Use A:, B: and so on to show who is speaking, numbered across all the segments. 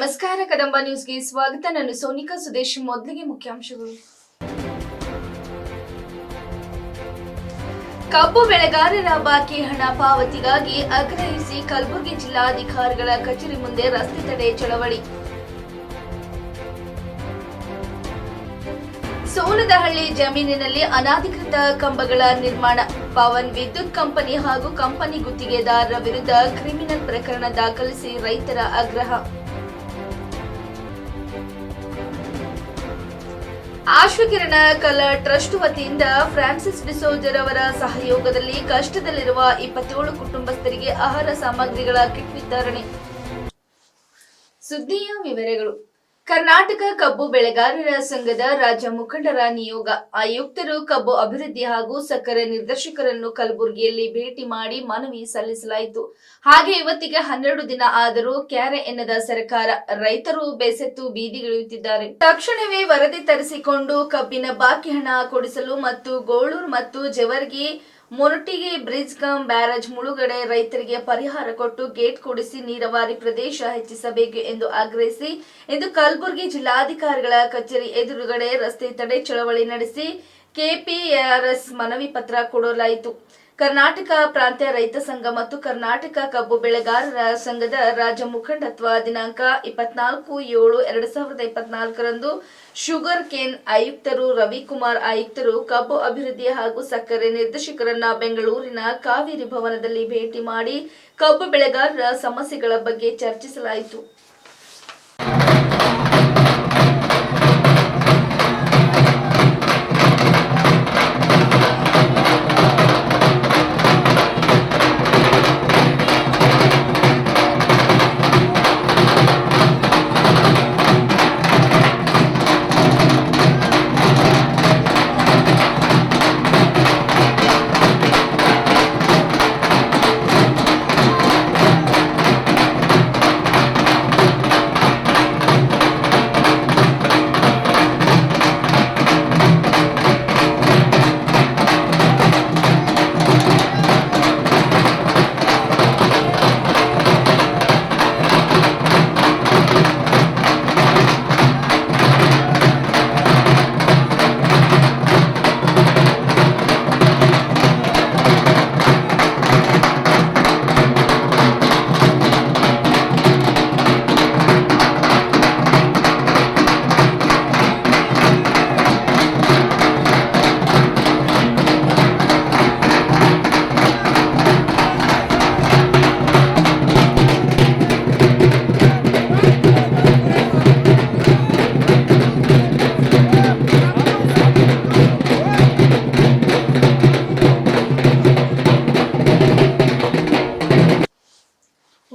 A: ನಮಸ್ಕಾರ, ಕದಂಬ ನ್ಯೂಸ್ಗೆ ಸ್ವಾಗತ. ನಾನು ಸೋನಿಕಾ ಸುದೇಶ್. ಮೊದಲಿಗೆ ಮುಖ್ಯಾಂಶಗಳು. ಕಬ್ಬು ಬೆಳೆಗಾರರ ಬಾಕಿ ಹಣ ಪಾವತಿಗಾಗಿ ಆಗ್ರಹಿಸಿ ಕಲಬುರಗಿ ಜಿಲ್ಲಾಧಿಕಾರಿಗಳ ಕಚೇರಿ ಮುಂದೆ ರಸ್ತೆ ತಡೆ ಚಳವಳಿ. ಸೋನದಹಳ್ಳಿ ಜಮೀನಿನಲ್ಲಿ ಅನಧಿಕೃತ ಕಂಬಗಳ ನಿರ್ಮಾಣ. ಪವನ್ ವಿದ್ಯುತ್ ಕಂಪನಿ ಹಾಗೂ ಕಂಪನಿ ಗುತ್ತಿಗೆದಾರರ ವಿರುದ್ಧ ಕ್ರಿಮಿನಲ್ ಪ್ರಕರಣ ದಾಖಲಿಸಿ ರೈತರ ಆಗ್ರಹ. ಆಶ್ವಕಿರಣ ಕಲಾ ಟ್ರಸ್ಟ್ ವತಿಯಿಂದ ಫ್ರಾನ್ಸಿಸ್ ಡಿಸೋಜರ್ ಅವರ ಸಹಯೋಗದಲ್ಲಿ ಕಷ್ಟದಲ್ಲಿರುವ ಇಪ್ಪತ್ತೇಳು ಕುಟುಂಬಸ್ಥರಿಗೆ ಆಹಾರ ಸಾಮಗ್ರಿಗಳ ಕಿಟ್ ವಿತರಣೆ. ಸುದ್ದಿಯ ವಿವರಗಳು. ಕರ್ನಾಟಕ ಕಬ್ಬು ಬೆಳೆಗಾರರ ಸಂಘದ ರಾಜ್ಯ ಮುಖಂಡರ ನಿಯೋಗ ಆಯುಕ್ತರು ಕಬ್ಬು ಅಭಿವೃದ್ಧಿ ಹಾಗೂ ಸಕ್ಕರೆ ನಿರ್ದೇಶಕರನ್ನು ಕಲಬುರಗಿಯಲ್ಲಿ ಭೇಟಿ ಮಾಡಿ ಮನವಿ ಸಲ್ಲಿಸಲಾಯಿತು. ಹಾಗೆ ಇವತ್ತಿಗೆ ಹನ್ನೆರಡು ದಿನ ಆದರೂ ಕ್ಯಾರೆ ಎನ್ನದ ಸರ್ಕಾರ ರೈತರು ಬೆಸೆತ್ತು ಬೀದಿಗಿಳಿಯುತ್ತಿದ್ದಾರೆ ತಕ್ಷಣವೇ ವರದಿ ತರಿಸಿಕೊಂಡು ಕಬ್ಬಿನ ಬಾಕಿ ಹಣ ಕೊಡಿಸಲು ಮತ್ತು ಗೋಳೂರು ಮತ್ತು ಜವರ್ಗಿ ಮೊರಟಿಗೆ ಬ್ರಿಡ್ಜ್ ಕಮ್ ಬ್ಯಾರೇಜ್ ಮುಳುಗಡೆ ರೈತರಿಗೆ ಪರಿಹಾರ ಕೊಟ್ಟು ಗೇಟ್ ಕೊಡಿಸಿ ನೀರಾವರಿ ಪ್ರದೇಶ ಹೆಚ್ಚಿಸಬೇಕು ಎಂದು ಆಗ್ರಹಿಸಿ ಇಂದು ಕಲಬುರಗಿ ಜಿಲ್ಲಾಧಿಕಾರಿಗಳ ಕಚೇರಿ ಎದುರುಗಡೆ ರಸ್ತೆ ತಡೆ ಚಳವಳಿ ನಡೆಸಿ ಕೆಪಿಆರ್ಎಸ್ ಮನವಿ ಪತ್ರ ಕೊಡಲಾಯಿತು. ಕರ್ನಾಟಕ ಪ್ರಾಂತ್ಯ ರೈತ ಸಂಘ ಮತ್ತು ಕರ್ನಾಟಕ ಕಬ್ಬು ಬೆಳೆಗಾರರ ಸಂಘದ ರಾಜ್ಯ ಮುಖಂಡತ್ವ ದಿನಾಂಕ ಇಪ್ಪತ್ನಾಲ್ಕು ಏಳು ಎರಡ್ ಸಾವಿರದ ಇಪ್ಪತ್ನಾಲ್ಕರಂದು ಶುಗರ್ ಕೇನ್ ಆಯುಕ್ತರು, ರವಿಕುಮಾರ್ ಆಯುಕ್ತರು, ಕಬ್ಬು ಅಭಿವೃದ್ಧಿ ಹಾಗೂ ಸಕ್ಕರೆ ನಿರ್ದೇಶಕರನ್ನ ಬೆಂಗಳೂರಿನ ಕಾವೇರಿ ಭವನದಲ್ಲಿ ಭೇಟಿ ಮಾಡಿ ಕಬ್ಬು ಬೆಳೆಗಾರರ ಸಮಸ್ಯೆಗಳ ಬಗ್ಗೆ ಚರ್ಚಿಸಲಾಯಿತು.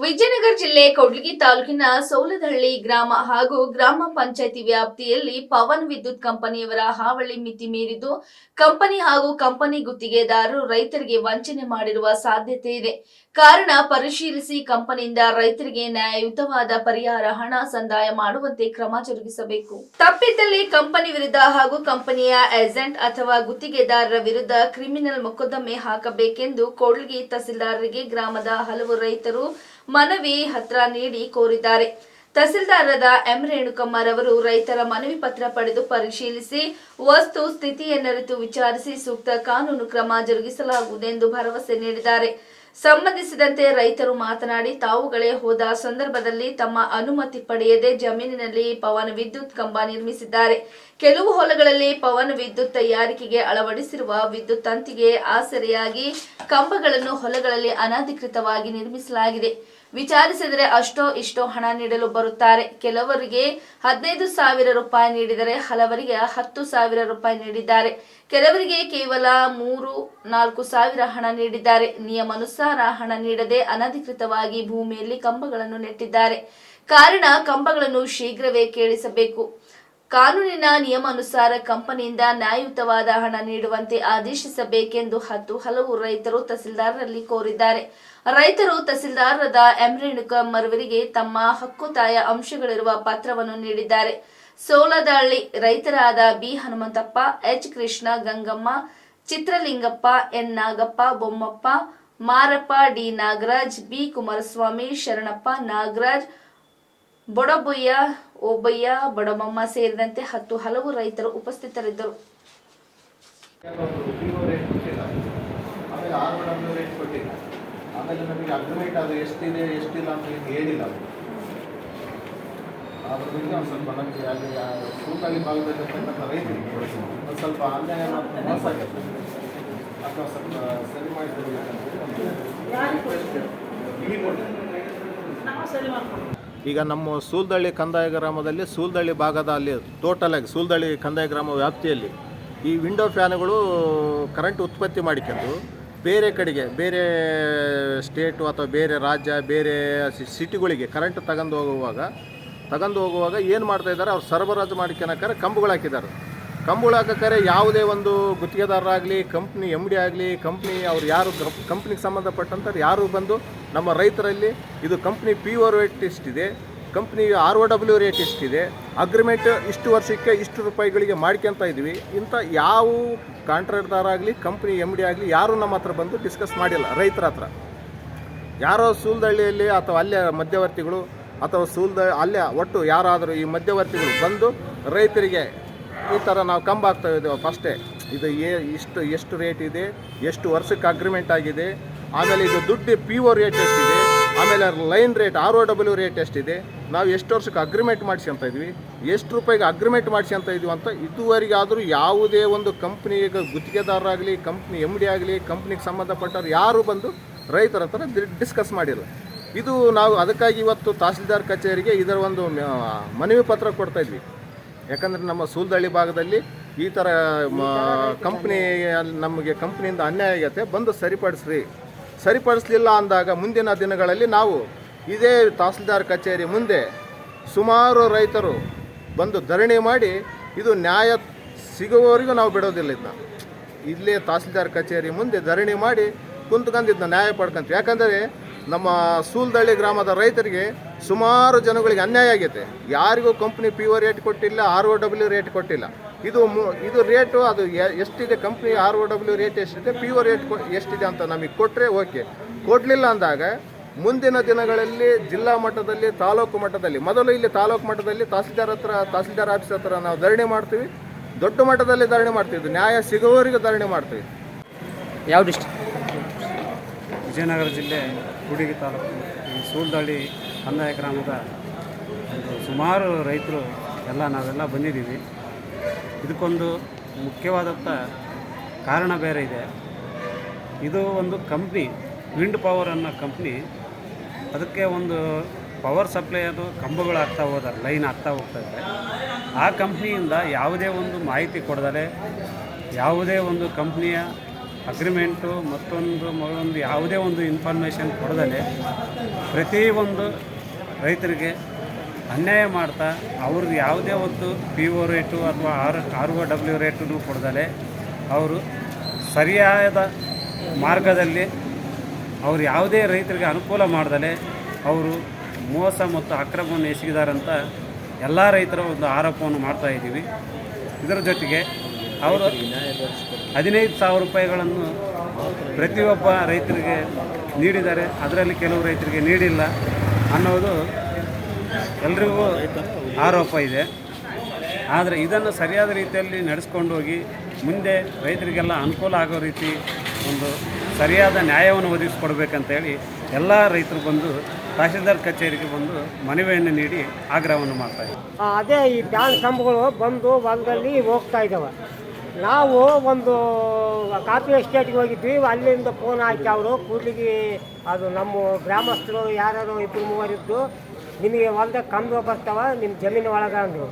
A: ವಿಜಯನಗರ ಜಿಲ್ಲೆ ಕೊಡ್ಲಿಗಿ ತಾಲೂಕಿನ ಸೌಲದಹಳ್ಳಿ ಗ್ರಾಮ ಹಾಗೂ ಗ್ರಾಮ ಪಂಚಾಯತಿ ವ್ಯಾಪ್ತಿಯಲ್ಲಿ ಪವನ್ ವಿದ್ಯುತ್ ಕಂಪನಿಯವರ ಹಾವಳಿ ಮಿತಿ ಮೀರಿದ್ದು, ಕಂಪನಿ ಹಾಗೂ ಕಂಪನಿ ಗುತ್ತಿಗೆದಾರರು ರೈತರಿಗೆ ವಂಚನೆ ಮಾಡಿರುವ ಸಾಧ್ಯತೆ ಇದೆ. ಕಾರಣ ಪರಿಶೀಲಿಸಿ ಕಂಪನಿಯಿಂದ ರೈತರಿಗೆ ನ್ಯಾಯಯುತವಾದ ಪರಿಹಾರ ಹಣ ಸಂದಾಯ ಮಾಡುವಂತೆ ಕ್ರಮ ಜರುಗಿಸಬೇಕು. ತಪ್ಪಿದ್ದಲ್ಲಿ ಕಂಪನಿ ವಿರುದ್ಧ ಹಾಗೂ ಕಂಪನಿಯ ಏಜೆಂಟ್ ಅಥವಾ ಗುತ್ತಿಗೆದಾರರ ವಿರುದ್ಧ ಕ್ರಿಮಿನಲ್ ಮೊಕದ್ದಮೆ ಹಾಕಬೇಕೆಂದು ಕೊಡ್ಲಿಗಿ ತಹಸೀಲ್ದಾರರಿಗೆ ಗ್ರಾಮದ ಹಲವು ರೈತರು ಮನವಿ ಹತ್ರ ನೀಡಿ ಕೋರಿದ್ದಾರೆ. ತಹಸೀಲ್ದಾರರಾದ ಎಂ ರೇಣುಕಮ್ಮರವರು ರೈತರ ಮನವಿ ಪತ್ರ ಪಡೆದು ಪರಿಶೀಲಿಸಿ ವಸ್ತು, ಸ್ಥಿತಿಯನ್ನರಿತು ವಿಚಾರಿಸಿ ಸೂಕ್ತ ಕಾನೂನು ಕ್ರಮ ಜರುಗಿಸಲಾಗುವುದು ಎಂದು ಭರವಸೆ ನೀಡಿದ್ದಾರೆ. ಸಂಬಂಧಿಸಿದಂತೆ ರೈತರು ಮಾತನಾಡಿ ತಾವುಗಳೇ ಹೋದ ಸಂದರ್ಭದಲ್ಲಿ ತಮ್ಮ ಅನುಮತಿ ಪಡೆಯದೆ ಜಮೀನಿನಲ್ಲಿ ಪವನ ವಿದ್ಯುತ್ ಕಂಬ ನಿರ್ಮಿಸಿದ್ದಾರೆ. ಕೆಲವು ಹೊಲಗಳಲ್ಲಿ ಪವನ ವಿದ್ಯುತ್ ತಯಾರಿಕೆಗೆ ಅಳವಡಿಸಿರುವ ವಿದ್ಯುತ್ ತಂತಿಗೆ ಆಸರೆಯಾಗಿ ಕಂಬಗಳನ್ನು ಹೊಲಗಳಲ್ಲಿ ಅನಧಿಕೃತವಾಗಿ ನಿರ್ಮಿಸಲಾಗಿದೆ. ವಿಚಾರಿಸಿದರೆ ಅಷ್ಟೋ ಇಷ್ಟೋ ಹಣ ನೀಡಲು ಬರುತ್ತಾರೆ. ಕೆಲವರಿಗೆ ಹದಿನೈದು ಸಾವಿರ ರೂಪಾಯಿ ನೀಡಿದರೆ ಹಲವರಿಗೆ ಹತ್ತು ಸಾವಿರ ರೂಪಾಯಿ ನೀಡಿದ್ದಾರೆ. ಕೆಲವರಿಗೆ ಕೇವಲ ಮೂರು, ನಾಲ್ಕು ಸಾವಿರ ಹಣ ನೀಡಿದ್ದಾರೆ. ನಿಯಮಾನುಸಾರ ಹಣ ನೀಡದೆ ಅನಧಿಕೃತವಾಗಿ ಭೂಮಿಯಲ್ಲಿ ಕಂಬಗಳನ್ನು ನೆಟ್ಟಿದ್ದಾರೆ. ಕಾರಣ, ಕಂಬಗಳನ್ನು ಶೀಘ್ರವೇ ಕೇಳಿಸಬೇಕು. ಕಾನೂನಿನ ನಿಯಮಾನುಸಾರ ಕಂಪನಿಯಿಂದ ನ್ಯಾಯಯುತವಾದ ಹಣ ನೀಡುವಂತೆ ಆದೇಶಿಸಬೇಕೆಂದು ಹತ್ತು ಹಲವು ರೈತರು ತಹಸೀಲ್ದಾರರಲ್ಲಿ ಕೋರಿದ್ದಾರೆ. ರೈತರು ತಹಸೀಲ್ದಾರರಾದ ಎಂ ರೇಣುಕಮ್ಮರವರಿಗೆ ತಮ್ಮ ಹಕ್ಕುತಾಯ ಅಂಶಗಳಿರುವ ಪತ್ರವನ್ನು ನೀಡಿದ್ದಾರೆ. Soladahalli ರೈತರಾದ B Hanumanthappa, H Krishna, Gangamma, Chitralingappa, N Nagappa, Bommappa, Marappa, D Nagaraj, B Kumaraswamy, Sharanappa Nagaraj Bodaboyya Obayya Badamamma ಸೇರಿದಂತೆ ಹತ್ತು ಹಲವು ರೈತರು ಉಪಸ್ಥಿತರಿದ್ದರು.
B: ಕೆಲವೊಂದು ವಿವೋ ರೇಟ್ ಆಮೇಲೆ ಆರ್ ಡಬ್ಲ್ಯೂ ರೇಟ್ ಕೊಟ್ಟಿಲ್ಲ ಆಮೇಲೆ ನಮಗೆ ಅಗ್ರಿಮೆಂಟ್ ಅದು ಎಷ್ಟಿದೆ ಎಷ್ಟಿಲ್ಲ ಅಂತ ಏನು ಹೇಳಿಲ್ಲ ಅವರು ಅದ್ರ ಬಗ್ಗೆ ಒಂದು ಸ್ವಲ್ಪ ನಮಗೆ ಅಲ್ಲಿ ಆ ಕೂತಲ್ಲಿ ಭಾಗದಲ್ಲಿರ್ತಕ್ಕಂಥ ರೈತರಿಗೆ ಒಂದು ಸ್ವಲ್ಪ ಅನ್ಯಾಯ ಮತ್ತು ಮೋಸ ಆಗಿದೆ ಅಥವಾ ಸ್ವಲ್ಪ ಸರಿ ಮಾಡಿಕೊಡ್ಬೇಕಂತ ಈಗ ನಮ್ಮ ಸೂಲ್ದಳ್ಳಿ ಕಂದಾಯ ಗ್ರಾಮದಲ್ಲಿ ಸೂಲ್ದಳ್ಳಿ ಭಾಗದ ಅಲ್ಲಿ ಟೋಟಲ್ ಆಗಿ ಸೂಲ್ದಳ್ಳಿ ಕಂದಾಯ ಗ್ರಾಮ ವ್ಯಾಪ್ತಿಯಲ್ಲಿ ಈ ವಿಂಡೋ ಫ್ಯಾನ್ಗಳು ಕರೆಂಟ್ ಉತ್ಪತ್ತಿ ಮಾಡಿಕೊಂಡು ಬೇರೆ ಕಡೆಗೆ, ಬೇರೆ ಸ್ಟೇಟು ಅಥವಾ ಬೇರೆ ರಾಜ್ಯ, ಬೇರೆ ಸಿಟಿಗಳಿಗೆ ಕರೆಂಟ್ ತಗೊಂಡು ಹೋಗುವಾಗ ತಗೊಂಡು ಹೋಗುವಾಗ ಏನು ಮಾಡ್ತಾ ಇದ್ದಾರೆ? ಅವ್ರು ಸರಬರಾಜು ಮಾಡಿಕೊಳಕ್ಕಾರೆ ಕಂಬಗಳು ಹಾಕಿದ್ದಾರೆ. ಕಂಬಗಳು ಹಾಕಕ್ಕರೆ ಯಾವುದೇ ಒಂದು ಗುತ್ತಿಗೆದಾರರಾಗಲಿ ಕಂಪ್ನಿ ಎಂ ಡಿ ಆಗಲಿ ಕಂಪ್ನಿ ಅವ್ರು ಯಾರು ಕಂಪ್ನಿಗೆ ಸಂಬಂಧಪಟ್ಟಂಥವ್ರು ಯಾರು ಬಂದು ನಮ್ಮ ರೈತರಲ್ಲಿ ಇದು ಕಂಪ್ನಿ ಪಿ ಒ ರೇಟ್ ಎಷ್ಟಿದೆ company R O W rate ಎಷ್ಟಿದೆ ಅಗ್ರಿಮೆಂಟ್ ಇಷ್ಟು ವರ್ಷಕ್ಕೆ ಇಷ್ಟು ರೂಪಾಯಿಗಳಿಗೆ ಮಾಡ್ಕೊಂತ ಇದ್ವಿ. ಇಂಥ ಯಾವ ಕಾಂಟ್ರಾಕ್ಟ್ದಾರಾಗಲಿ ಕಂಪ್ನಿ ಎಂ ಡಿ ಆಗಲಿ ಯಾರೂ ನಮ್ಮ ಹತ್ರ ಬಂದು ಡಿಸ್ಕಸ್ ಮಾಡಿಲ್ಲ ರೈತರ ಹತ್ರ. ಯಾರೋ ಸೂಲ್ದಳ್ಳಿಯಲ್ಲಿ ಅಥವಾ ಅಲ್ಲೇ ಮಧ್ಯವರ್ತಿಗಳು ಅಥವಾ ಸೂಲ್ದ, ಅಲ್ಲೇ ಒಟ್ಟು ಯಾರಾದರೂ ಈ ಮಧ್ಯವರ್ತಿಗಳು ಬಂದು ರೈತರಿಗೆ ಈ ಥರ ನಾವು ಕಂಬ ಆಗ್ತಾ ಇದ್ದೇವೆ ಫಸ್ಟೇ ಇದು ಏ ಇಷ್ಟು, ಎಷ್ಟು ರೇಟ್ ಇದೆ, ಎಷ್ಟು ವರ್ಷಕ್ಕೆ ಅಗ್ರಿಮೆಂಟ್ ಆಗಿದೆ, ಆಮೇಲೆ ಇದು ದುಡ್ಡು ಪಿ ಓ ರೇಟ್ ಎಷ್ಟಿದೆ, ಆಮೇಲೆ line rate R O W rate ಎಷ್ಟಿದೆ, ನಾವು ಎಷ್ಟು ವರ್ಷಕ್ಕೆ ಅಗ್ರಿಮೆಂಟ್ ಮಾಡಿಸ್ಕೊಂತ ಇದ್ವಿ, ಎಷ್ಟು ರೂಪಾಯಿಗೆ ಅಗ್ರಿಮೆಂಟ್ ಮಾಡಿಸ್ಕೊಂತ ಇದ್ವಿ ಅಂತ ಇದುವರೆಗೆ ಆದರೂ ಯಾವುದೇ ಒಂದು ಕಂಪ್ನಿಗೆ ಗುತ್ತಿಗೆದಾರರಾಗಲಿ ಕಂಪ್ನಿ ಎಂ ಡಿ ಆಗಲಿ ಕಂಪ್ನಿಗೆ ಸಂಬಂಧಪಟ್ಟವ್ರು ಯಾರು ಬಂದು ರೈತರ ಹತ್ರ ಡಿಸ್ಕಸ್ ಮಾಡಿಲ್ಲ. ಇದು ನಾವು ಅದಕ್ಕಾಗಿ ಇವತ್ತು ತಹಸೀಲ್ದಾರ್ ಕಚೇರಿಗೆ ಇದರ ಒಂದು ಮನವಿ ಪತ್ರ ಕೊಡ್ತಾ ಇದ್ವಿ. ಯಾಕಂದರೆ ನಮ್ಮ ಸೂಲ್ದಳ್ಳಿ ಭಾಗದಲ್ಲಿ ಈ ಥರ ಕಂಪ್ನಿ, ನಮಗೆ ಕಂಪ್ನಿಯಿಂದ ಅನ್ಯಾಯ ಆಗೈತೆ ಬಂದು ಸರಿಪಡಿಸ್ರಿ. ಸರಿಪಡಿಸಲಿಲ್ಲ ಅಂದಾಗ ಮುಂದಿನ ದಿನಗಳಲ್ಲಿ ನಾವು ಇದೇ ತಹಸೀಲ್ದಾರ್ ಕಚೇರಿ ಮುಂದೆ ಸುಮಾರು ರೈತರು ಬಂದು ಧರಣಿ ಮಾಡಿ ಇದು ನ್ಯಾಯ ಸಿಗುವವರೆಗೂ ನಾವು ಬಿಡೋದಿಲ್ಲ ಇದನ್ನ ಇಲ್ಲೇ ತಹಸೀಲ್ದಾರ್ ಕಚೇರಿ ಮುಂದೆ ಧರಣಿ ಮಾಡಿ ಕುಂತ್ಕೊಂಡು ಇದನ್ನ ನ್ಯಾಯ ಪಡ್ಕೊಂತೀವಿ. ಯಾಕಂದರೆ ನಮ್ಮ ಸೂಲ್ದಳ್ಳಿ ಗ್ರಾಮದ ರೈತರಿಗೆ ಸುಮಾರು ಜನಗಳಿಗೆ ಅನ್ಯಾಯ ಆಗೈತೆ ಯಾರಿಗೂ ಕಂಪ್ನಿ ಪಿ ಒ ರೇಟ್ ಕೊಟ್ಟಿಲ್ಲ ಆರ್ ಒ ಡಬ್ಲ್ಯೂ ರೇಟ್ ಕೊಟ್ಟಿಲ್ಲ. ಇದು ಮು- ಇದು ರೇಟು ಅದು ಎಷ್ಟಿದೆ company R O W rate ಎಷ್ಟಿದೆ ಪಿ ಒ ರೇಟ್ ಕೊ- ಎಷ್ಟಿದೆ ಅಂತ ನಮಗೆ ಕೊಟ್ಟರೆ ಓಕೆ ಕೊಡಲಿಲ್ಲ ಅಂದಾಗ ಮುಂದಿನ ದಿನಗಳಲ್ಲಿ ಜಿಲ್ಲಾ ಮಟ್ಟದಲ್ಲಿ ತಾಲೂಕು ಮಟ್ಟದಲ್ಲಿ ಮೊದಲು ಇಲ್ಲಿ ತಾಲೂಕು ಮಟ್ಟದಲ್ಲಿ ತಹಸೀಲ್ದಾರ್ ಹತ್ರ ತಹಸೀಲ್ದಾರ್ ಆಫೀಸ್ ಹತ್ರ ನಾವು ಧರಣಿ ಮಾಡ್ತೀವಿ. ದೊಡ್ಡ ಮಟ್ಟದಲ್ಲಿ ಧರಣಿ ಮಾಡ್ತೀವಿ. ನ್ಯಾಯ ಸಿಗುವವರಿಗೆ ಧರಣಿ ಮಾಡ್ತೀವಿ.
C: ಯಾವ ಡಿಸ್ಟ್ರಿಕ್ಟ್
D: ವಿಜಯನಗರ ಜಿಲ್ಲೆ ಕೂಡಿಗೆ ತಾಲೂಕು ಸೂಲ್ದಳ್ಳಿ ಕಂದಾಯ ಗ್ರಾಮದ ಒಂದು ಸುಮಾರು ರೈತರು ಎಲ್ಲ ನಾವೆಲ್ಲ ಬಂದಿದ್ದೀವಿ. ಇದಕ್ಕೊಂದು ಮುಖ್ಯವಾದಂಥ ಕಾರಣ ಬೇರೆ ಇದೆ. ಇದು ಒಂದು ಕಂಪ್ನಿ, ವಿಂಡ್ ಪವರ್ ಅನ್ನೋ ಕಂಪ್ನಿ. ಅದಕ್ಕೆ ಒಂದು ಪವರ್ ಸಪ್ಲೈ ಅದು ಕಂಬಗಳು ಆಗ್ತಾ ಹೋದಾರೆ ಲೈನ್ ಆಗ್ತಾ ಹೋಗ್ತಾ ಇದೆ. ಆ ಕಂಪ್ನಿಯಿಂದ ಯಾವುದೇ ಒಂದು ಮಾಹಿತಿ ಕೊಡದಲೆ ಯಾವುದೇ ಒಂದು ಕಂಪ್ನಿಯ ಅಗ್ರಿಮೆಂಟು ಮತ್ತೊಂದು ಮತ್ತೊಂದು ಯಾವುದೇ ಒಂದು ಇನ್ಫಾರ್ಮೇಷನ್ ಕೊಡದಲೆ ಪ್ರತಿಯೊಂದು ರೈತರಿಗೆ ಅನ್ಯಾಯ ಮಾಡ್ತಾ ಅವ್ರದ್ದು ಯಾವುದೇ ಒಂದು ಪಿ ಒ ರೇಟು ಅಥವಾ ಆರ್ ಆರ್ ಒ ಡಬ್ಲ್ಯೂ ರೇಟನ್ನು ಕೊಡದಲೆ ಅವರು ಸರಿಯಾದ ಮಾರ್ಗದಲ್ಲಿ ಅವರು ಯಾವುದೇ ರೈತರಿಗೆ ಅನುಕೂಲ ಮಾಡ್ದಲೆ ಅವರು ಮೋಸ ಮತ್ತು ಅಕ್ರಮವನ್ನು ಎಸಗಿದಾರಂತ ಎಲ್ಲ ರೈತರ ಒಂದು ಆರೋಪವನ್ನು ಮಾಡ್ತಾ ಇದ್ದೀವಿ. ಇದರ ಜೊತೆಗೆ ಅವರು ಹದಿನೈದು ಸಾವಿರ ರೂಪಾಯಿಗಳನ್ನು ಪ್ರತಿಯೊಬ್ಬ ರೈತರಿಗೆ ನೀಡಿದ್ದಾರೆ. ಅದರಲ್ಲಿ ಕೆಲವು ರೈತರಿಗೆ ನೀಡಿಲ್ಲ. ಅನ್ನೋದು ಎಲ್ರಿಗೂ ಆರೋಪ ಇದೆ. ಆದರೆ ಇದನ್ನು ಸರಿಯಾದ ರೀತಿಯಲ್ಲಿ ನಡೆಸ್ಕೊಂಡು ಹೋಗಿ ಮುಂದೆ ರೈತರಿಗೆಲ್ಲ ಅನುಕೂಲ ಆಗೋ ರೀತಿ ಒಂದು ಸರಿಯಾದ ನ್ಯಾಯವನ್ನು ಒದಗಿಸ್ಕೊಡ್ಬೇಕಂತೇಳಿ ಎಲ್ಲ ರೈತರು ಬಂದು ತಹಶೀಲ್ದಾರ್ ಕಚೇರಿಗೆ ಬಂದು ಮನವಿಯನ್ನು ನೀಡಿ ಆಗ್ರಹವನ್ನು ಮಾಡ್ತಾರೆ
C: ಅದೇ ಈ ಬ್ಯಾಂಕ್ ಕಂಬಗಳು ಬಂದು ಹೊಲದಲ್ಲಿ ಹೋಗ್ತಾ ಇದ್ದಾವೆ ನಾವು ಒಂದು ಕಾಫಿ ಎಸ್ಟೇಟ್ಗೆ ಹೋಗಿದ್ವಿ. ಅಲ್ಲಿಂದ ಫೋನ್ ಹಾಕಿ ಅವರು, ಕೂಡ್ಲಿಗೆ ಅದು ನಮ್ಮ ಗ್ರಾಮಸ್ಥರು ಯಾರು ಇಬ್ಬರು ಮೂವರಿದ್ದು, ನಿಮಗೆ ಹೊಲ್ದಾಗ ಕಂಬ ಬರ್ತಾವ, ನಿಮ್ಮ ಜಮೀನು ಒಳಗೆ ಅಂದರು.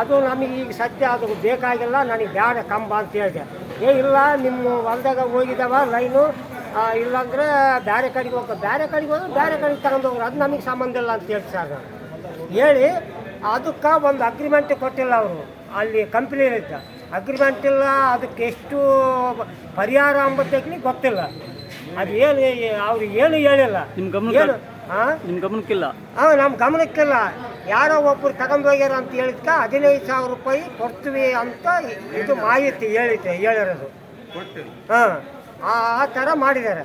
C: ಅದು ನಮಗೆ ಈಗ ಸತ್ಯ, ಅದು ಬೇಕಾಗಿಲ್ಲ, ನನಗೆ ಬೇಡ ಕಂಬ ಅಂತ ಹೇಳಿದೆ. ಏ, ಇಲ್ಲ, ನಿಮ್ಮ ಹೊಲ್ದಾಗ ಹೋಗಿದ್ದಾವ ಲೈನು ಇಲ್ಲಾಂದರೆ ಬೇರೆ ಕಡೆಗೆ ಹೋಗ ಬೇರೆ ಕಡೆಗೆ ಹೋದ್ರೆ ಬೇರೆ ಕಡೆಗೆ ತಗೊಂಡು ಹೋಗ್ರು. ಅದು ನಮಗೆ ಸಂಬಂಧ ಇಲ್ಲ ಅಂತ ಹೇಳಿ ಸರ್. ಹೇಳಿ, ಅದಕ್ಕೆ ಒಂದು ಅಗ್ರಿಮೆಂಟ್ ಕೊಟ್ಟಿಲ್ಲ ಅವರು, ಅಲ್ಲಿ ಕಂಪ್ನಿ ಇರುತ್ತೆ ಅಗ್ರಿಮೆಂಟ್ ಇಲ್ಲ ಅದಕ್ಕೆ ಎಷ್ಟು ಪರಿಹಾರ ಅಂಬತ್ತಕ್ಕೆ ಗೊತ್ತಿಲ್ಲ. ಅದು ಏನು ಅವ್ರು ಏನು ಹೇಳಿಲ್ಲ.
E: ನಿಮ್ಮ ಗಮನ
C: ಏನು ಹಾಂ
E: ನಿಮ್ಮ ಗಮನಕ್ಕಿಲ್ಲ?
C: ಹಾಂ ನಮ್ಮ ಗಮನಕ್ಕಿಲ್ಲ. ಯಾರೋ ಒಬ್ಬರು ತಗೊಂಡು ಹೋಗ್ಯಾರ ಅಂತ ಹೇಳಿದ್ಕ ಹದಿನೈದು ಸಾವಿರ ರೂಪಾಯಿ ಕೊಡ್ತೀವಿ ಅಂತ ಇದು ಮಾಹಿತಿ ಹೇಳಿದ್ದೆ ಹೇಳಿರೋದು. ಹಾಂ ಆ ಥರ ಮಾಡಿದ್ದಾರೆ.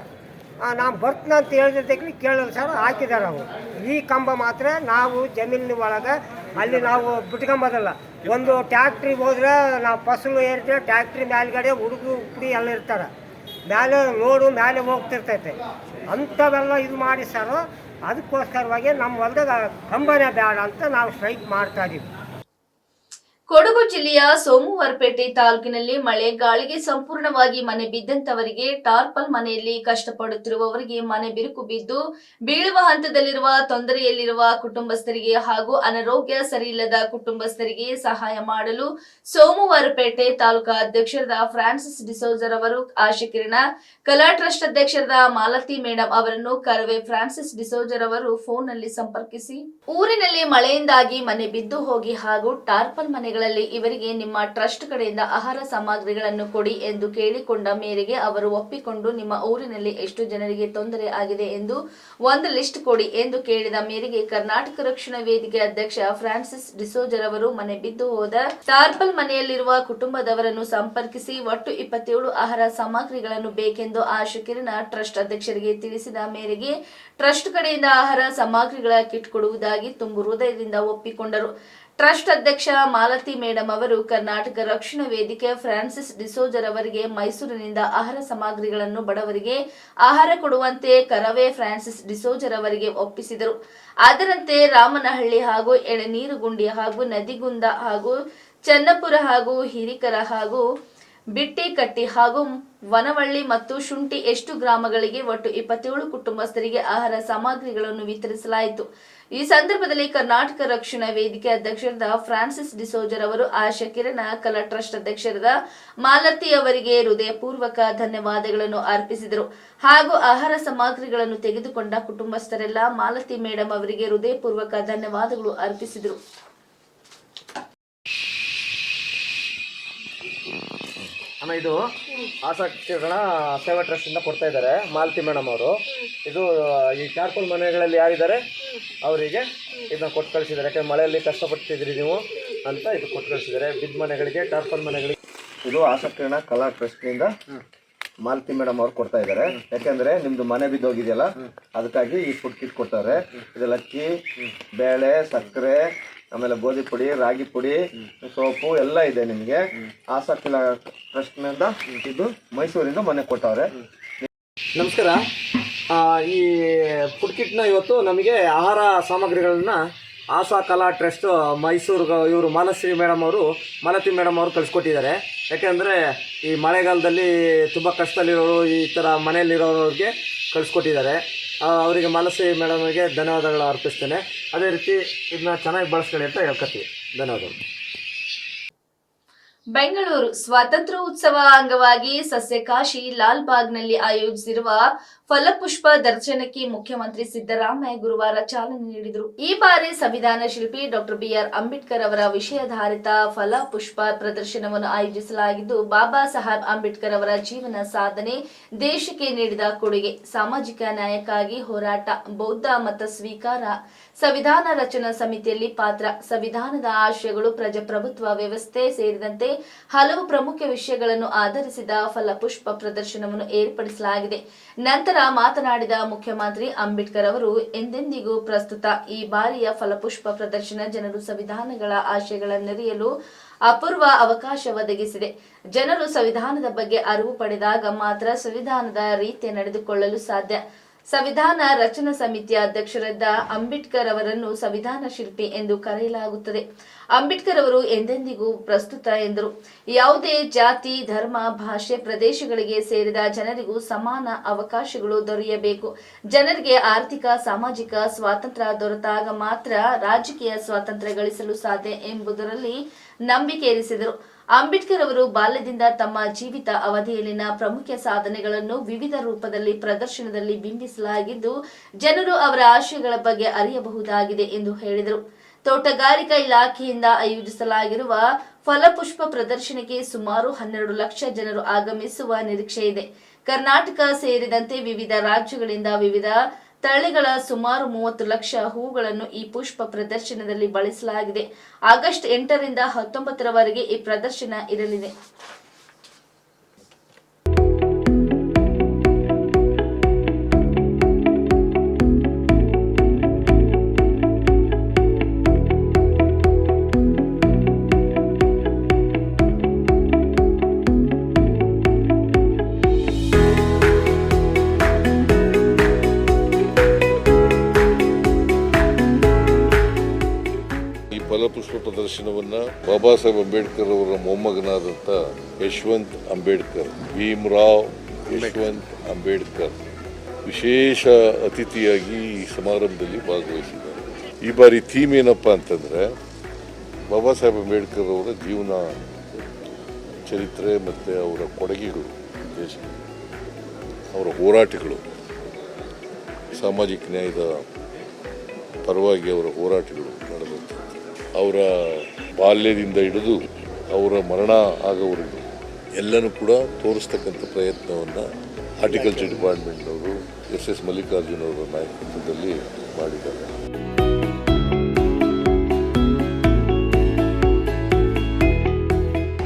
C: ನಾವು ಬರ್ತೀನಿ ಅಂತ ಹೇಳಿದ್ದಕ್ಕೆ ಕೇಳಿದ್ರು ಸರ್ ಹಾಕಿದ್ದಾರೆ ಅವರು. ಈ ಕಂಬ ಮಾತ್ರ ನಾವು ಜಮೀನಿನ ಒಳಗೆ ಅಲ್ಲಿ ನಾವು ಬಿಟ್ಕೊಂಬೋದಲ್ಲ ಒಂದು ಟ್ಯಾಕ್ಟ್ರಿ ಹೋದ್ರೆ ನಾವು ಫಸಲು ಏರಿದ್ರೆ ಟ್ಯಾಕ್ಟ್ರಿ ಮೇಲ್ಗಡೆ ಹುಡುಗರು ಉಪ್ಪಿ ಎಲ್ಲ ಇರ್ತಾರೆ. ಮೇಲೆ ನೋಡು ಮೇಲೆ ಹೋಗ್ತಿರ್ತೈತೆ. ಅಂಥವೆಲ್ಲ ಇದು ಮಾಡಿ ಸರ್, ಅದಕ್ಕೋಸ್ಕರವಾಗಿ ನಮ್ಮ ಹೊಲದಾಗ ಕಂಬನೇ ಬೇಡ ಅಂತ ನಾವು ಸ್ಟ್ರೈಕ್ ಮಾಡ್ತಾ ಇದೀವಿ.
A: ಕೊಡಗು ಜಿಲ್ಲೆಯ ಸೋಮವಾರಪೇಟೆ ತಾಲೂಕಿನಲ್ಲಿ ಮಳೆ, ಗಾಳಿಗೆ ಸಂಪೂರ್ಣವಾಗಿ ಮನೆ ಬಿದ್ದಂತವರಿಗೆ ಟಾರ್ಪಲ್ ಮನೆಯಲ್ಲಿ ಕಷ್ಟಪಡುತ್ತಿರುವವರಿಗೆ ಮನೆ ಬಿರುಕು ಬಿದ್ದು ಬೀಳುವ ಹಂತದಲ್ಲಿರುವ ತೊಂದರೆಯಲ್ಲಿರುವ ಕುಟುಂಬಸ್ಥರಿಗೆ ಹಾಗೂ ಅನಾರೋಗ್ಯ ಸರಿಯಿಲ್ಲದ ಕುಟುಂಬಸ್ಥರಿಗೆ ಸಹಾಯ ಮಾಡಲು ಸೋಮವಾರಪೇಟೆ ತಾಲೂಕಾ ಅಧ್ಯಕ್ಷರಾದ ಫ್ರಾನ್ಸಿಸ್ ಡಿಸೋಜರ್ ಅವರು ಆಶಿಕಿರಣ ಕಲಾ ಟ್ರಸ್ಟ್ ಅಧ್ಯಕ್ಷರಾದ ಮಾಲತಿ ಮೇಡಮ್ ಅವರನ್ನು ಕರವೆ ಫ್ರಾನ್ಸಿಸ್ ಡಿಸೋಜರ್ ಅವರು ಫೋನ್ನಲ್ಲಿ ಸಂಪರ್ಕಿಸಿ, ಊರಿನಲ್ಲಿ ಮಳೆಯಿಂದಾಗಿ ಮನೆ ಬಿದ್ದು ಹೋಗಿ ಹಾಗೂ ಟಾರ್ಪಲ್ ಮನೆಗಳಲ್ಲಿ ಇವರಿಗೆ ನಿಮ್ಮ ಟ್ರಸ್ಟ್ ಕಡೆಯಿಂದ ಆಹಾರ ಸಾಮಗ್ರಿಗಳನ್ನು ಕೊಡಿ ಎಂದು ಕೇಳಿಕೊಂಡ ಮೇರೆಗೆ ಅವರು ಒಪ್ಪಿಕೊಂಡು ನಿಮ್ಮ ಊರಿನಲ್ಲಿ ಎಷ್ಟು ಜನರಿಗೆ ತೊಂದರೆ ಆಗಿದೆ ಎಂದು ಒಂದು ಲಿಸ್ಟ್ ಕೊಡಿ ಎಂದು ಕೇಳಿದ ಮೇರೆಗೆ ಕರ್ನಾಟಕ ರಕ್ಷಣಾ ವೇದಿಕೆ ಅಧ್ಯಕ್ಷ ಫ್ರಾನ್ಸಿಸ್ ಡಿಸೋಜರ್ ಅವರು ಮನೆ ಬಿದ್ದು ಹೋದ ಟಾರ್ಪಲ್ ಮನೆಯಲ್ಲಿರುವ ಕುಟುಂಬದವರನ್ನು ಸಂಪರ್ಕಿಸಿ ಒಟ್ಟು ಇಪ್ಪತ್ತೇಳು ಆಹಾರ ಸಾಮಗ್ರಿಗಳನ್ನು ಬೇಕೆಂದು ಆ ಕಿರಣ ಟ್ರಸ್ಟ್ ಅಧ್ಯಕ್ಷರಿಗೆ ತಿಳಿಸಿದ ಮೇರೆಗೆ ಟ್ರಸ್ಟ್ ಕಡೆಯಿಂದ ಆಹಾರ ಸಾಮಗ್ರಿಗಳ ಕಿಟ್ ಕೊಡುವುದಾಗಿ ತುಂಬು ಹೃದಯದಿಂದ ಒಪ್ಪಿಕೊಂಡರು. ಟ್ರಸ್ಟ್ ಅಧ್ಯಕ್ಷ ಮಾಲತಿ ಮೇಡಮ್ ಅವರು ಕರ್ನಾಟಕ ರಕ್ಷಣಾ ವೇದಿಕೆ ಫ್ರಾನ್ಸಿಸ್ ಡಿಸೋಜರ್ ಅವರಿಗೆ ಮೈಸೂರಿನಿಂದ ಆಹಾರ ಸಾಮಗ್ರಿಗಳನ್ನು ಬಡವರಿಗೆ ಆಹಾರ ಕೊಡುವಂತೆ ಕರವೇ ಫ್ರಾನ್ಸಿಸ್ ಡಿಸೋಜರ್ ಅವರಿಗೆ ಒಪ್ಪಿಸಿದರು. ಅದರಂತೆ ರಾಮನಹಳ್ಳಿ ಹಾಗೂ ಎಳನೀರುಗುಂಡಿ ಹಾಗೂ ನದಿಗುಂದ ಹಾಗೂ ಚನ್ನಪುರ ಹಾಗೂ ಹಿರಿಕರ ಹಾಗೂ ಬಿಟ್ಟಿಕಟ್ಟಿ ಹಾಗೂ ವನವಳ್ಳಿ ಮತ್ತು ಶುಂಠಿ ಎಷ್ಟು ಗ್ರಾಮಗಳಿಗೆ ಒಟ್ಟು ಇಪ್ಪತ್ತೇಳು ಕುಟುಂಬಸ್ಥರಿಗೆ ಆಹಾರ ಸಾಮಗ್ರಿಗಳನ್ನು ವಿತರಿಸಲಾಯಿತು. ಈ ಸಂದರ್ಭದಲ್ಲಿ ಕರ್ನಾಟಕ ರಕ್ಷಣಾ ವೇದಿಕೆ ಅಧ್ಯಕ್ಷರಾದ ಫ್ರಾನ್ಸಿಸ್ ಡಿಸೋಜರ್ ಅವರು ಆಶಾ ಕಿರಣ ಕಲಾ ಟ್ರಸ್ಟ್ ಅಧ್ಯಕ್ಷರಾದ ಮಾಲತಿ ಅವರಿಗೆ ಹೃದಯಪೂರ್ವಕ ಧನ್ಯವಾದಗಳನ್ನು ಅರ್ಪಿಸಿದರು. ಹಾಗೂ ಆಹಾರ ಸಾಮಗ್ರಿಗಳನ್ನು ತೆಗೆದುಕೊಂಡ ಕುಟುಂಬಸ್ಥರೆಲ್ಲ ಮಾಲತಿ ಮೇಡಮ್ ಅವರಿಗೆ ಹೃದಯಪೂರ್ವಕ ಧನ್ಯವಾದಗಳು ಅರ್ಪಿಸಿದರು.
E: ಅಮ್ಮ ಇದು ಆಸಕ್ತಿಗಳನ್ನ ಸೇವಾ ಟ್ರಸ್ಟಿಂದ ಕೊಡ್ತಾ ಇದ್ದಾರೆ, ಮಾಲತಿ ಮೇಡಮ್ ಅವರು. ಇದು, ಈ ಟಾರ್ಪಲ್ ಮನೆಗಳಲ್ಲಿ ಯಾರಿದ್ದಾರೆ? ಅವರಿಗೆ ಇದನ್ನ ಕೊಟ್ಟು ಕಳಿಸಿದ್ದಾರೆ. ಯಾಕಂದ್ರೆ ಮಳೆಯಲ್ಲಿ ಕಷ್ಟಪಡ್ತಿದ್ರಿ ನೀವು ಅಂತ ಇದು ಕೊಟ್ಟು ಕಳಿಸಿದ್ದಾರೆ. ಬಿದ್ದ ಮನೆಗಳಿಗೆ ಟಾರ್ಪಲ್ ಮನೆಗಳಿಗೆ. ಇದು ಆಸಕ್ತಿಗಳನ್ನ ಕಲಾ ಟ್ರಸ್ಟ್ನಿಂದ ಮಾಲತಿ ಮೇಡಮ್ ಅವ್ರು ಕೊಡ್ತಾ ಇದ್ದಾರೆ. ಯಾಕಂದ್ರೆ ನಿಮ್ದು ಮನೆ ಬಿದ್ದೋಗಿದೆಯಲ್ಲ, ಅದಕ್ಕಾಗಿ ಈ ಫುಡ್ ಕಿಟ್ ಕೊಡ್ತಾರೆ. ಇದು ಲಕ್ಕಿ, ಬೇಳೆ, ಸಕ್ಕರೆ ಆಮೇಲೆ ಗೋಧಿ ಪುಡಿ ರಾಗಿ ಪುಡಿ ಸೋಪು ಎಲ್ಲ ಇದೆ ನಿಮಗೆ. ಆಸಕ್ತಿ ಟ್ರಸ್ಟ್ನಿಂದ ಇದು ಮೈಸೂರಿಂದ ಮನೆ ಕೊಟ್ಟವ್ರೆ. ನಮಸ್ಕಾರ. ಈ ಫುಡ್ ಕಿಟ್ನ ಇವತ್ತು ನಮಗೆ ಆಹಾರ ಸಾಮಗ್ರಿಗಳನ್ನ ಆಶಾ ಕಲಾ ಟ್ರಸ್ಟ್ ಮೈಸೂರು ಇವರು ಮಾಲಶ್ರೀ ಮೇಡಮ್ ಅವರು ಮಾಲತಿ ಮೇಡಮ್ ಅವರು ಕಳಿಸ್ಕೊಟ್ಟಿದ್ದಾರೆ. ಯಾಕೆಂದರೆ ಈ ಮಳೆಗಾಲದಲ್ಲಿ ತುಂಬ ಕಷ್ಟದಲ್ಲಿರೋರು ಈ ಥರ ಮನೆಯಲ್ಲಿರೋರಿಗೆ ಕಳಿಸ್ಕೊಟ್ಟಿದ್ದಾರೆ. ಅವರಿಗೆ ಮಾಲಶ್ರೀ ಮೇಡಮ್ಗೆ ಧನ್ಯವಾದಗಳು ಅರ್ಪಿಸ್ತೇನೆ. ಅದೇ ರೀತಿ ಇದನ್ನ ಚೆನ್ನಾಗಿ ಬಳಸ್ಕೊಳ್ಳಿ ಅಂತ ಹೇಳ್ಕೊತೀವಿ. ಧನ್ಯವಾದಗಳು.
A: ಬೆಂಗಳೂರು ಸ್ವಾತಂತ್ರ್ಯ ಉತ್ಸವ ಅಂಗವಾಗಿ ಸಸ್ಯಕಾಶಿ ಲಾಲ್ಬಾಗ್ನಲ್ಲಿ ಆಯೋಜಿಸಿರುವ ಫಲಪುಷ್ಪ ದರ್ಶನಕ್ಕೆ ಮುಖ್ಯಮಂತ್ರಿ ಸಿದ್ದರಾಮಯ್ಯ ಗುರುವಾರ ಚಾಲನೆ ನೀಡಿದರು. ಈ ಬಾರಿ ಸಂವಿಧಾನ ಶಿಲ್ಪಿ ಡಾಕ್ಟರ್ ಬಿಆರ್ ಅಂಬೇಡ್ಕರ್ ಅವರ ವಿಷಯಾಧಾರಿತ ಫಲಪುಷ್ಪ ಪ್ರದರ್ಶನವನ್ನು ಆಯೋಜಿಸಲಾಗಿದ್ದು, ಬಾಬಾ ಸಾಹೇಬ್ ಅಂಬೇಡ್ಕರ್ ಅವರ ಜೀವನ ಸಾಧನೆ ದೇಶಕ್ಕೆ ನೀಡಿದ ಕೊಡುಗೆ. ಸಾಮಾಜಿಕ ನ್ಯಾಯಕ್ಕಾಗಿ ಹೋರಾಟ, ಬೌದ್ಧ ಮತ ಸ್ವೀಕಾರ, ಸಂವಿಧಾನ ರಚನಾ ಸಮಿತಿಯಲ್ಲಿ ಪಾತ್ರ. ಸಂವಿಧಾನದ ಆಶಯಗಳು ಪ್ರಜಾಪ್ರಭುತ್ವ ವ್ಯವಸ್ಥೆ ಸೇರಿದಂತೆ ಹಲವು ಪ್ರಮುಖ ವಿಷಯಗಳನ್ನು ಆಧರಿಸಿದ ಫಲಪುಷ್ಪ ಪ್ರದರ್ಶನವನ್ನು ಏರ್ಪಡಿಸಲಾಗಿದೆ. ನಂತರ ಮಾತನಾಡಿದ ಮುಖ್ಯಮಂತ್ರಿ ಅಂಬೇಡ್ಕರ್ ಅವರು, ಎಂದೆಂದಿಗೂ ಪ್ರಸ್ತುತ ಈ ಬಾರಿಯ ಫಲಪುಷ್ಪ ಪ್ರದರ್ಶನ ಜನರು ಸಂವಿಧಾನಗಳ ಆಶಯಗಳನ್ನರಿಯಲು ಅಪೂರ್ವ ಅವಕಾಶ ಒದಗಿಸಿದೆ. ಜನರು ಸಂವಿಧಾನದ ಬಗ್ಗೆ ಅರಿವು ಪಡೆದಾಗ ಮಾತ್ರ ಸಂವಿಧಾನದ ರೀತಿ ನಡೆದುಕೊಳ್ಳಲು ಸಾಧ್ಯ. ಸಂವಿಧಾನ ರಚನಾ ಸಮಿತಿಯ ಅಧ್ಯಕ್ಷರಾದ ಅಂಬೇಡ್ಕರ್ ಅವರನ್ನು ಸಂವಿಧಾನ ಶಿಲ್ಪಿ ಎಂದು ಕರೆಯಲಾಗುತ್ತದೆ. ಅಂಬೇಡ್ಕರ್ ಅವರು ಎಂದೆಂದಿಗೂ ಪ್ರಸ್ತುತ ಎಂದರು. ಯಾವುದೇ ಜಾತಿ, ಧರ್ಮ, ಭಾಷೆ, ಪ್ರದೇಶಗಳಿಗೆ ಸೇರಿದ ಜನರಿಗೂ ಸಮಾನ ಅವಕಾಶಗಳು ದೊರೆಯಬೇಕು. ಜನರಿಗೆ ಆರ್ಥಿಕ, ಸಾಮಾಜಿಕ ಸ್ವಾತಂತ್ರ್ಯ ದೊರೆತಾಗ ಮಾತ್ರ ರಾಜಕೀಯ ಸ್ವಾತಂತ್ರ್ಯ ಗಳಿಸಲು ಸಾಧ್ಯ ಎಂಬುದರಲ್ಲಿ ನಂಬಿಕೆ ಇರಿಸಿದರು. ಅಂಬೇಡ್ಕರ್ ಅವರು ಬಾಲ್ಯದಿಂದ ತಮ್ಮ ಜೀವಿತ ಅವಧಿಯಲ್ಲಿನ ಪ್ರಮುಖ ಸಾಧನೆಗಳನ್ನು ವಿವಿಧ ರೂಪದಲ್ಲಿ ಪ್ರದರ್ಶನದಲ್ಲಿ ಬಿಂಬಿಸಲಾಗಿದ್ದು, ಜನರು ಅವರ ಆಶಯಗಳ ಬಗ್ಗೆ ಅರಿಯಬಹುದಾಗಿದೆ ಎಂದು ಹೇಳಿದರು. ತೋಟಗಾರಿಕಾ ಇಲಾಖೆಯಿಂದ ಆಯೋಜಿಸಲಾಗಿರುವ ಫಲಪುಷ್ಪ ಪ್ರದರ್ಶನಕ್ಕೆ ಸುಮಾರು ಹನ್ನೆರಡು ಲಕ್ಷ ಜನರು ಆಗಮಿಸುವ ನಿರೀಕ್ಷೆ ಇದೆ ಕರ್ನಾಟಕ ಸೇರಿದಂತೆ ವಿವಿಧ ರಾಜ್ಯಗಳಿಂದ ವಿವಿಧ ತಳಿಗಳ ಸುಮಾರು ಮೂವತ್ತು ಲಕ್ಷ ಹೂಗಳನ್ನು ಈ ಪುಷ್ಪ ಪ್ರದರ್ಶನದಲ್ಲಿ ಬಳಸಲಾಗಿದೆ. ಆಗಸ್ಟ್ ಎಂಟರಿಂದ ಹತ್ತೊಂಬತ್ತರವರೆಗೆ ಈ ಪ್ರದರ್ಶನ ಇರಲಿದೆ.
F: ಬಾಬಾ ಸಾಹೇಬ್ ಅಂಬೇಡ್ಕರ್ ಅವರ ಮೊಮ್ಮಗನಾದಂಥ ಯಶವಂತ್ ಅಂಬೇಡ್ಕರ್, ಭೀಮರಾವ್ ಯಶವಂತ್ ಅಂಬೇಡ್ಕರ್ ವಿಶೇಷ ಅತಿಥಿಯಾಗಿ ಈ ಸಮಾರಂಭದಲ್ಲಿ ಭಾಗವಹಿಸಿದ್ದಾರೆ. ಈ ಬಾರಿ ಥೀಮ್ ಏನಪ್ಪ ಅಂತಂದರೆ ಬಾಬಾ ಸಾಹೇಬ್ ಅಂಬೇಡ್ಕರ್ ಅವರ ಜೀವನ, ಚರಿತ್ರೆ ಮತ್ತು ಅವರ ಕೊಡುಗೆಗಳು ದೇಶ ಅವರ ಹೋರಾಟಗಳು, ಸಾಮಾಜಿಕ ನ್ಯಾಯದ ಪರವಾಗಿ ಅವರ ಹೋರಾಟಗಳು ನಡೆದಂಥದ್ದು. ಅವರ ಬಾಲ್ಯದಿಂದ ಹಿಡಿದು ಅವರ ಮರಣ ಆಗೋವರೆಗೂ ಎಲ್ಲನೂ ಕೂಡ ತೋರಿಸ್ತಕ್ಕಂಥ ಪ್ರಯತ್ನವನ್ನು ಹಾರ್ಟಿಕಲ್ಚರ್ ಡಿಪಾರ್ಟ್ಮೆಂಟ್ನವರು, ಎಸ್ ಎಸ್ ಮಲ್ಲಿಕಾರ್ಜುನ್ ಅವರ ನಾಯಕತ್ವದಲ್ಲಿ ಮಾಡಿದ್ದಾರೆ.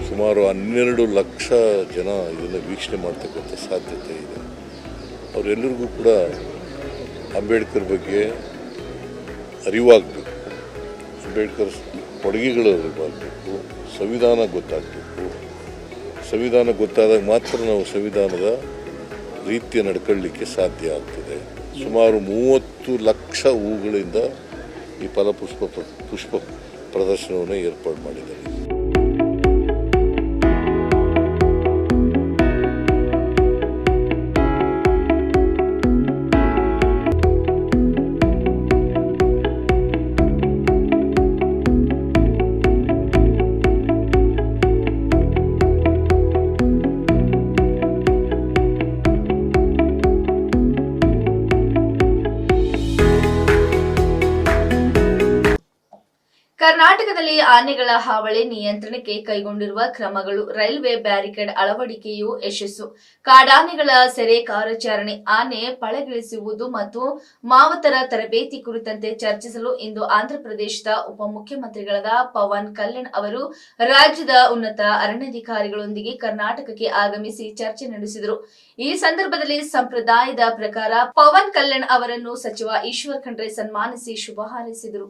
F: ಸುಮಾರು ಹನ್ನೆರಡು ಲಕ್ಷ ಜನ ಇದನ್ನು ವೀಕ್ಷಣೆ ಮಾಡ್ತಕ್ಕಂಥ ಸಾಧ್ಯತೆ ಇದೆ. ಅವರೆಲ್ಲರಿಗೂ ಕೂಡ ಅಂಬೇಡ್ಕರ್ ಬಗ್ಗೆ ಅರಿವಾಗಬೇಕು. ಅಂಬೇಡ್ಕರ್ ಕೊಡುಗೆಗಳು ಬರಬೇಕು ಸಂವಿಧಾನ ಗೊತ್ತಾಗಬೇಕು ಸಂವಿಧಾನ ಗೊತ್ತಾದಾಗ ಮಾತ್ರ ನಾವು ಸಂವಿಧಾನದ ರೀತಿಯ ನಡ್ಕೊಳ್ಳಿಕ್ಕೆ ಸಾಧ್ಯ ಆಗ್ತದೆ. ಸುಮಾರು ಮೂವತ್ತು ಲಕ್ಷ ಹೂಗಳಿಂದ ಈ ಫಲಪುಷ್ಪ ಪುಷ್ಪ ಪ್ರದರ್ಶನವನ್ನು ಏರ್ಪಾಡು ಮಾಡಿದ್ದಾರೆ.
A: ಕರ್ನಾಟಕದಲ್ಲಿ ಆನೆಗಳ ಹಾವಳಿ ನಿಯಂತ್ರಣಕ್ಕೆ ಕೈಗೊಂಡಿರುವ ಕ್ರಮಗಳು ರೈಲ್ವೆ ಬ್ಯಾರಿಕೇಡ್ ಅಳವಡಿಕೆಯು ಯಶಸ್ಸು. ಕಾಡಾನೆಗಳ ಸೆರೆ ಕಾರ್ಯಾಚರಣೆ, ಆನೆ ಪಳಗಿಳಿಸುವುದು ಮತ್ತು ಮಾವತರ ತರಬೇತಿ ಕುರಿತಂತೆ ಚರ್ಚಿಸಲು ಇಂದು ಆಂಧ್ರಪ್ರದೇಶದ ಉಪಮುಖ್ಯಮಂತ್ರಿಗಳಾದ ಪವನ್ ಕಲ್ಯಾಣ್ ಅವರು ರಾಜ್ಯದ ಉನ್ನತ ಅರಣ್ಯಾಧಿಕಾರಿಗಳೊಂದಿಗೆ ಕರ್ನಾಟಕಕ್ಕೆ ಆಗಮಿಸಿ ಚರ್ಚೆ ನಡೆಸಿದರು. ಈ ಸಂದರ್ಭದಲ್ಲಿ ಸಂಪ್ರದಾಯದ ಪ್ರಕಾರ ಪವನ್ ಕಲ್ಯಾಣ್ ಅವರನ್ನು ಸಚಿವ ಈಶ್ವರ್ ಖಂಡ್ರೆ ಸನ್ಮಾನಿಸಿ ಶುಭ ಹಾರೈಸಿದರು.